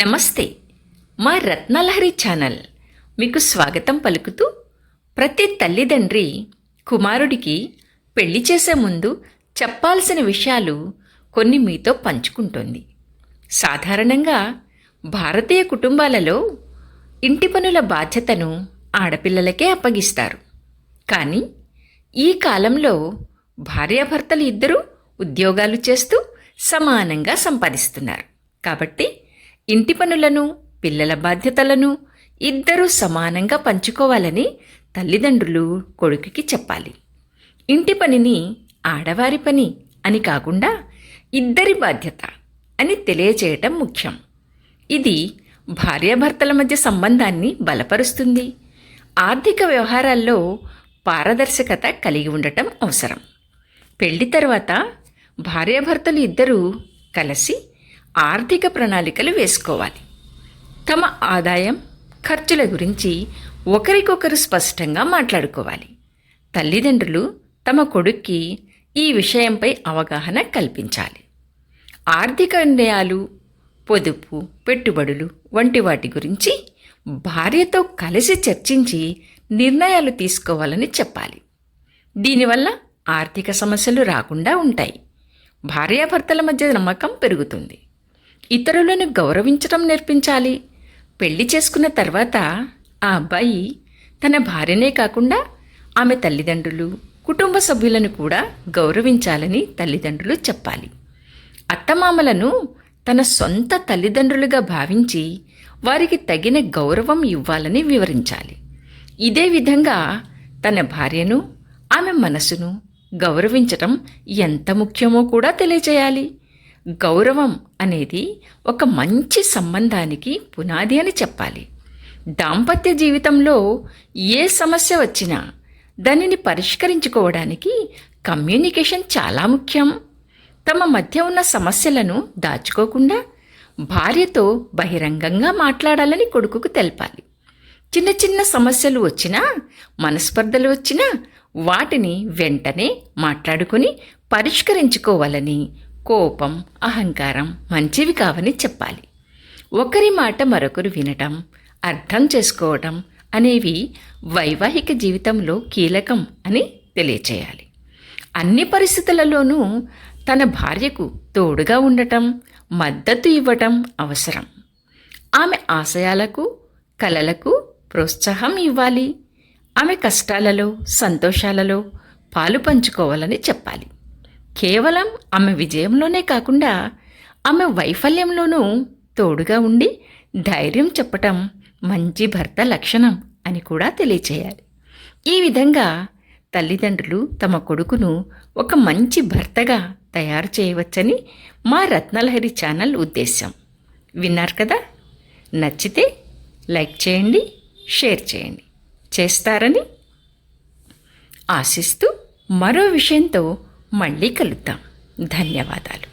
నమస్తే మా రత్నలహరి ఛానల్. మీకు స్వాగతం పలుకుతూ ప్రతి తల్లిదండ్రి కుమారుడికి పెళ్ళి చేసే ముందు చెప్పాల్సిన విషయాలు కొన్ని మీతో పంచుకుంటోంది. సాధారణంగా భారతీయ కుటుంబాలలో ఇంటి పనుల బాధ్యతను ఆడపిల్లలకే అప్పగిస్తారు. కానీ ఈ కాలంలో భార్యాభర్తలు ఇద్దరూ ఉద్యోగాలు చేస్తూ సమానంగా సంపాదిస్తున్నారు. కాబట్టి ఇంటి పనులను పిల్లల బాధ్యతలను ఇద్దరూ సమానంగా పంచుకోవాలని తల్లిదండ్రులు కొడుకుకి చెప్పాలి. ఇంటి పనిని ఆడవారి పని అని కాకుండా ఇద్దరి బాధ్యత అని తెలియచేయటం ముఖ్యం. ఇది భార్యాభర్తల మధ్య సంబంధాన్ని బలపరుస్తుంది. ఆర్థిక వ్యవహారాల్లో పారదర్శకత కలిగి ఉండటం అవసరం. పెళ్ళి తర్వాత భార్యాభర్తలు ఇద్దరూ కలిసి ఆర్థిక ప్రణాళికలు వేసుకోవాలి. తమ ఆదాయం ఖర్చుల గురించి ఒకరికొకరు స్పష్టంగా మాట్లాడుకోవాలి. తల్లిదండ్రులు తమ కొడుక్కి ఈ విషయంపై అవగాహన కల్పించాలి. ఆర్థిక నిర్ణయాలు పొదుపు పెట్టుబడులు వంటి వాటి గురించి భార్యతో కలిసి చర్చించి నిర్ణయాలు తీసుకోవాలని చెప్పాలి. దీనివల్ల ఆర్థిక సమస్యలు రాకుండా ఉంటాయి. భార్యాభర్తల మధ్య నమ్మకం పెరుగుతుంది. ఇతరులను గౌరవించడం నేర్పించాలి. పెళ్ళి చేసుకున్న తర్వాత ఆ అబ్బాయి తన భార్యనే కాకుండా ఆమె తల్లిదండ్రులు కుటుంబ సభ్యులను కూడా గౌరవించాలని తల్లిదండ్రులు చెప్పాలి. అత్తమామలను తన సొంత తల్లిదండ్రులుగా భావించి వారికి తగిన గౌరవం ఇవ్వాలని వివరించాలి. ఇదే విధంగా తన భార్యను ఆమె మనసును గౌరవించటం ఎంత ముఖ్యమో కూడా తెలియజేయాలి. గౌరవం అనేది ఒక మంచి సంబంధానికి పునాది అని చెప్పాలి. దాంపత్య జీవితంలో ఏ సమస్య వచ్చినా దానిని పరిష్కరించుకోవడానికి కమ్యూనికేషన్ చాలా ముఖ్యం. తమ మధ్య ఉన్న సమస్యలను దాచుకోకుండా భార్యతో బహిరంగంగా మాట్లాడాలని కొడుకుకు తెలపాలి. చిన్న చిన్న సమస్యలు వచ్చినా మనస్పర్ధలు వచ్చినా వాటిని వెంటనే మాట్లాడుకుని పరిష్కరించుకోవాలని కోపం అహంకారం మంచివి కావని చెప్పాలి. ఒకరి మాట మరొకరు వినటం అర్థం చేసుకోవటం అనేవి వైవాహిక జీవితంలో కీలకం అని తెలియచేయాలి. అన్ని పరిస్థితులలోనూ తన భార్యకు తోడుగా ఉండటం మద్దతు ఇవ్వటం అవసరం. ఆమె ఆశయాలకు కలలకు ప్రోత్సాహం ఇవ్వాలి. ఆమె కష్టాలలో సంతోషాలలో పాలు పంచుకోవాలని చెప్పాలి. కేవలం ఆమె విజయంలోనే కాకుండా ఆమె వైఫల్యంలోనూ తోడుగా ఉండి ధైర్యం చెప్పటం మంచి భర్త లక్షణం అని కూడా తెలియచేయాలి. ఈ విధంగా తల్లిదండ్రులు తమ కొడుకును ఒక మంచి భర్తగా తయారు చేయవచ్చని మా రత్నలహరి ఛానల్ ఉద్దేశం విన్నారు కదా? నచ్చితే లైక్ చేయండి షేర్ చేయండి. చేస్తారని ఆశిస్తూ మరో విషయంతో మళ్ళీ కలుద్దాం. ధన్యవాదాలు.